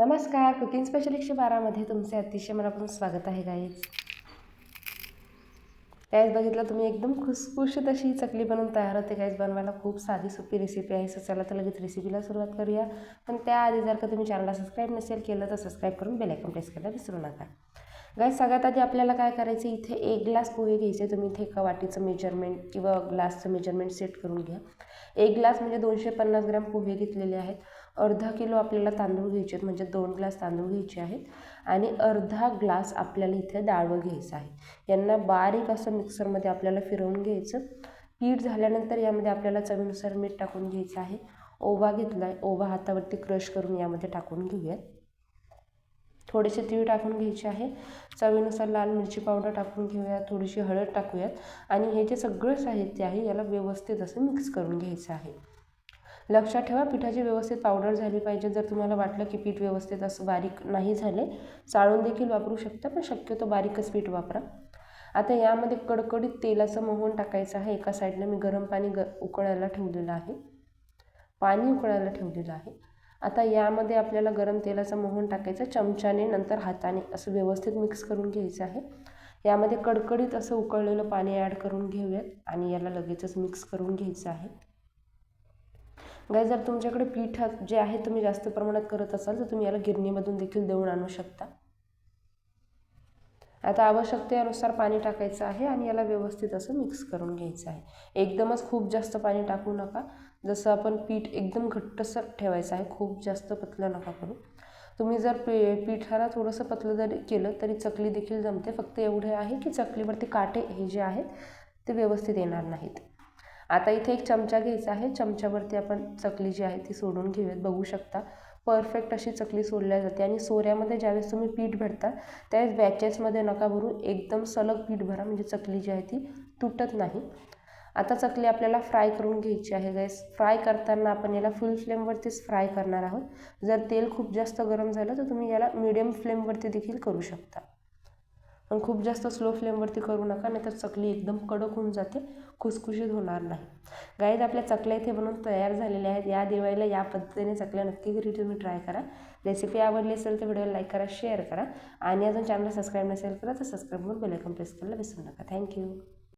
नमस्कार cooking special एकशे बारामध्ये तुमचे अतिशय मनापासून स्वागत आहे गाईज गाईज बघितलं तुम्ही एकदम खुसखुशीत अशी चकली बनवून तयार होते गाईज बनवायला खूप साधी सोपी रेसिपी आहे. सो चला तर लगेच रेसिपीला सुरुवात करूया. पण त्याआधी जर का तुम्ही चॅनलला सबस्क्राईब नसेल केलं तर सबस्क्राईब करून बेलायकन प्रेस करायला विसरू नका. गाईज सगळ्यात आधी आपल्याला काय करायचं इथे एक ग्लास पोहे घ्यायचे. तुम्ही इथे एका वाटीचं मेजरमेंट किंवा ग्लासचं मेजरमेंट सेट करून घ्या. एक ग्लास म्हणजे दोनशे पन्नास ग्रॅम पोहे घेतलेले आहेत. अर्धा किलो आपल्याला तांदूळ घ्यायचे आहेत म्हणजे दोन ग्लास तांदूळ घ्यायचे आहेत आणि अर्धा ग्लास आपल्याला इथे डाळवं घ्यायचं आहे. यांना बारीक असं मिक्सरमध्ये आपल्याला फिरवून घ्यायचं. पीठ झाल्यानंतर यामध्ये आपल्याला चवीनुसार मीठ टाकून घ्यायचं आहे. ओवा घेतला आहे. ओवा हातावरती क्रश करून यामध्ये टाकून घेऊयात. थोडेसे तीळ टाकून घ्यायचे आहे. चवीनुसार लाल मिरची पावडर टाकून घेऊयात. थोडीशी हळद टाकूयात. आणि हे जे सगळं साहित्य आहे याला व्यवस्थित असं मिक्स करून घ्यायचं आहे. लक्षात ठेवा पिठाची व्यवस्थित पावडर झाली पाहिजे. जर तुम्हाला वाटलं की पीठ व्यवस्थित असं बारीक नाही झाले चाळून देखील वापरू शकता पण शक्यतो बारीकच पीठ वापरा. आता यामध्ये कडकडीत तेलाचं मोहन टाकायचं आहे. एका साईडला मी गरम पाणी ग उकळायला ठेवलेलं आहे. पाणी उकळायला ठेवलेलं आहे. आता यामध्ये आपल्याला गरम तेलाचं मोहन टाकायचं चमच्याने नंतर हाताने असं व्यवस्थित मिक्स करून घ्यायचं आहे. यामध्ये कडकडीत असं उकळलेलं पाणी ॲड करून घेऊयात आणि याला लगेचच मिक्स करून घ्यायचं आहे. गाय जर तुमच्याकडे पीठ जे आहे तुम्ही जास्त प्रमाणात करत असाल तर तुम्ही याला गिरणीमधून देखील देऊन आणू शकता. आता आवश्यकतेनुसार पाणी टाकायचं आहे आणि याला व्यवस्थित असं मिक्स करून घ्यायचं आहे. एकदमच खूप जास्त पाणी टाकू नका. जसं आपण पीठ एकदम घट्टसर ठेवायचं आहे खूप जास्त पतलं नका करू. तुम्ही जर पी पिठाला थोडंसं पतलं जरी केलं तरी चकली देखील जमते. फक्त एवढे आहे की चकलीवरती काटे हे जे आहेत ते व्यवस्थित येणार नाहीत. आता इथे एक चमचा घ्यायचा आहे. चमच्यावरती आपण चकली जी आहे ती सोडून घेऊयात. बघू शकता. परफेक्ट अशी चकली सोडल्या जाते आणि सोऱ्यामध्ये ज्यावेळेस तुम्ही पीठ भरता त्यावेळेस बॅचेसमध्ये नका भरून एकदम सलग पीठ भरा. म्हणजे चकली जी आहे ती तुटत नाही. आता चकली आपल्याला फ्राय करून घ्यायची आहे गॅस फ्राय करताना आपण याला फुल फ्लेमवरतीच फ्राय करणार आहोत. जर तेल खूप जास्त गरम झालं तर तुम्ही याला मिडियम फ्लेमवरती देखील करू शकता. पण खूप जास्त स्लो फ्लेमवरती करू नका नाही तर चकली एकदम कडक होऊन जाते खुसखुशीत होणार नाही. गाईज आपल्या चकल्या इथे बनवून तयार झालेल्या आहेत. या दिवाळीला या पद्धतीने चकल्या नक्की घरी तुम्ही ट्राय करा. रेसिपी आवडली असेल तर व्हिडिओला लाईक करा शेअर करा. आणि अजून चॅनल सबस्क्राईब नसेल करा तर सबस्क्राईब करून बेलायकन प्रेस करायला विसरू नका. थँक्यू